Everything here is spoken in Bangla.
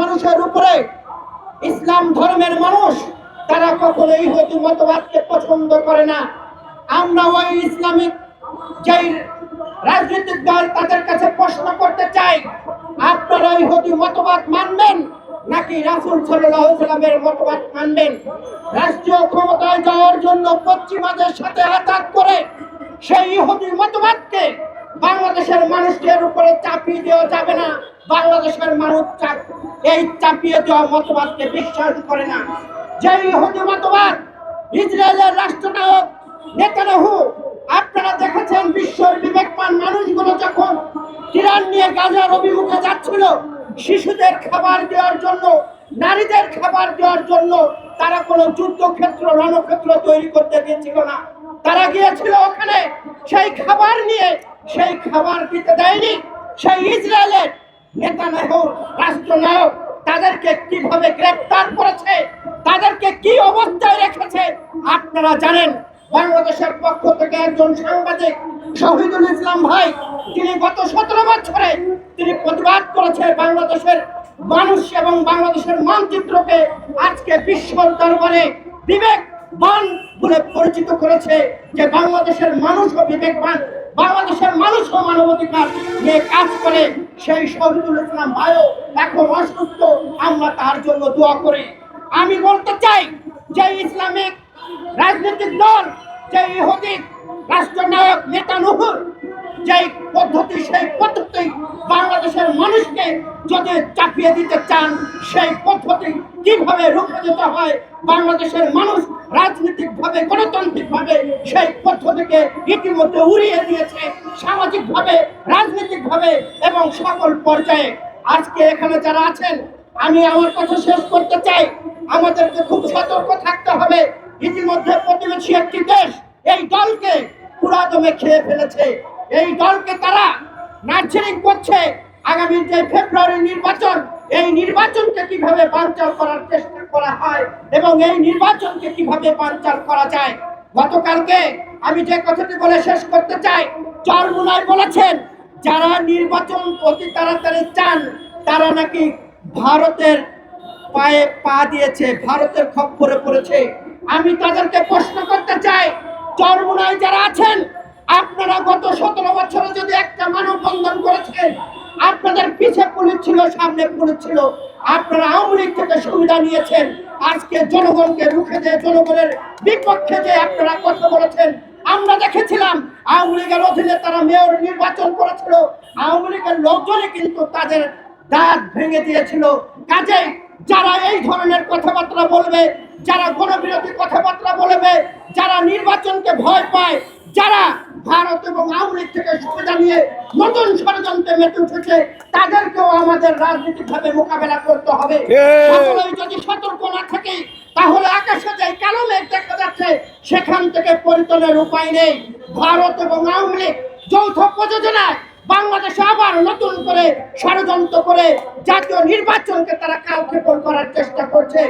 মানুষের উপরে ইসলাম ধর্মের মানুষ, তারা কখনো ইহুদি মতবাদকে পছন্দ করে না। আমরা ওই ইসলামিক যেই রাজনৈতিক দল তাদের কাছে প্রশ্ন করতে চাই আপনারা ইহুদি মতবাদ মানবেন নাকি রাসুল সাল্লামের মতবাদ মানবেন? রাষ্ট্রীয় ক্ষমতায় যাওয়ার জন্য পশ্চিমাদের সাথে আঘাত করে সেই ইহুদি মতবাদকে বাংলাদেশের মানুষের উপরে চাপিয়ে দেওয়া যাবে না। বাংলাদেশের মানুষ এই চাপিয়ে দেওয়া মতবাদকে বিশ্বাস করে না। যে ইহুদি মতবাদ, ইসরায়েলের রাষ্ট্রনায়ক নেতানাহু আপনারা দেখেছেন বিশ্বের বিবেকবান মানুষগুলো যখন ইরান নিয়ে গাজার অভিমুখে যাচ্ছিল, শিশুদের খাবার দেওয়ার জন্য, নারীদের খাবার দেওয়ার জন্য তারা কোনো যুদ্ধক্ষেত্র, রণক্ষেত্র তৈরি করতে গিয়েছিল না। তারা গিয়েছিল ওখানে, সেই খাবার নিয়ে, সেই খাবার দিতে দেয়নি, সেই ইসরায়েলের নেতানাহু রাষ্ট্রনায়ক তাদেরকে কীভাবে গ্রেফতার করেছে, তাদেরকে কি অবস্থায় রেখেছে, আপনারা জানেন। বাংলাদেশের পক্ষ থেকে একজন সাংবাদিক, শহীদুল ইসলাম ভাই, তিনি গত সতেরো বছরে তিনি প্রতিবাদ করেছে বাংলাদেশের মানুষ এবং বাংলাদেশের মানচিত্রকে আজকে বিশ্ব দরবারে বিবেকবান বলে পরিচিত করেছে যে বাংলাদেশের মানুষও বিবেকবান, বাংলাদেশের মানুষও মানবাধিকার নিয়ে কাজ করে। সেই শহীদুল ইসলাম ভাইও এখন অসুস্থ, আমরা তার জন্য দোয়া করি। আমি বলতে চাই যে ইসলামিক রাজনৈতিক দল, যে ইহুদি রাষ্ট্রনায়ক নেতানুহুর যে পদ্ধতি, সেই পদ্ধতি বাংলাদেশের মানুষকে যদি চাপিয়ে দিতে চান, সেই পদ্ধতি কীভাবে রুখে হয়, বাংলাদেশের মানুষ রাজনৈতিকভাবে, গণতান্ত্রিকভাবে সেই পদ্ধতিকে ইতিমধ্যে উড়িয়ে দিয়েছে, সামাজিকভাবে, রাজনৈতিকভাবে এবং সকল পর্যায়ে। আজকে এখানে যারা আছেন, আমি আমার কথা শেষ করতে চাই। আমাদেরকে খুব সতর্ক থাকতে হবে। ইতিমধ্যে প্রতিবেশী একটি দেশ, এই দলকে পুরাদমে খেয়ে ফেলেছে। এই দলকে তারা নার্সারিং করছে। আগামী যে ফেব্রুয়ারি নির্বাচন এই নির্বাচনকে কীভাবে বানচাল করার চেষ্টা করা হয় এবং এই নির্বাচনকে কীভাবে বানচাল করা যায়? গতকালকে আমি যে কথাটি বলে শেষ করতে চাই চরমুনায় বলেছেন, যারা নির্বাচন অতি তাড়াতাড়ি চান, তারা নাকি ভারতের পায়ে পা দিয়েছে, ভারতের খপ্পরে পড়েছে। আমি তাদেরকে প্রশ্ন করতে চাই চরমুনায় যারা আছেন, আপনারা গত সতেরো বছরে যদি একটা মানববন্ধন করেছেন আপনাদের পিছে পুলিশ ছিল, সামনে পুলিশ ছিল। আপনারা আওয়ামী লীগ থেকে সুবিধা নিয়েছেন। আজকে জনগণকে রুখে দিয়ে, জনগণের বিপক্ষে যে আপনারা কথা বলেছেন, আমরা দেখেছিলাম, আওয়ামী লীগের অধীনে তারা মেয়র নির্বাচন করেছিল। আওয়ামী লীগের লোকজনই কিন্তু তাদের দাঁত ভেঙে দিয়েছিল। কাজেই যারা এই ধরনের কথাবার্তা বলবে, যারা গণবিরোধী কথাবার্তা বলবে, যারা নির্বাচনকে ভয় পায়, যারা লীগ থেকে সুবিধা নিয়ে নতুন ষড়যন্ত্রে মেতে উঠেছে তাদেরকেও আমাদের রাজনৈতিকভাবে মোকাবেলা করতে হবে। সকলেই যদি সতর্ক না থাকে তাহলে আকাশে যে কালো মেঘ দেখা যাচ্ছে সেখান থেকে পরিতনের উপায় নেই। ভারত এবং আওয়ামী লীগ যৌথ প্রযোজনায় বাংলাদেশে আবার নতুন করে ষড়যন্ত্র করে জাতীয় নির্বাচনকে তারা কালক্ষেপণ করার চেষ্টা করছে।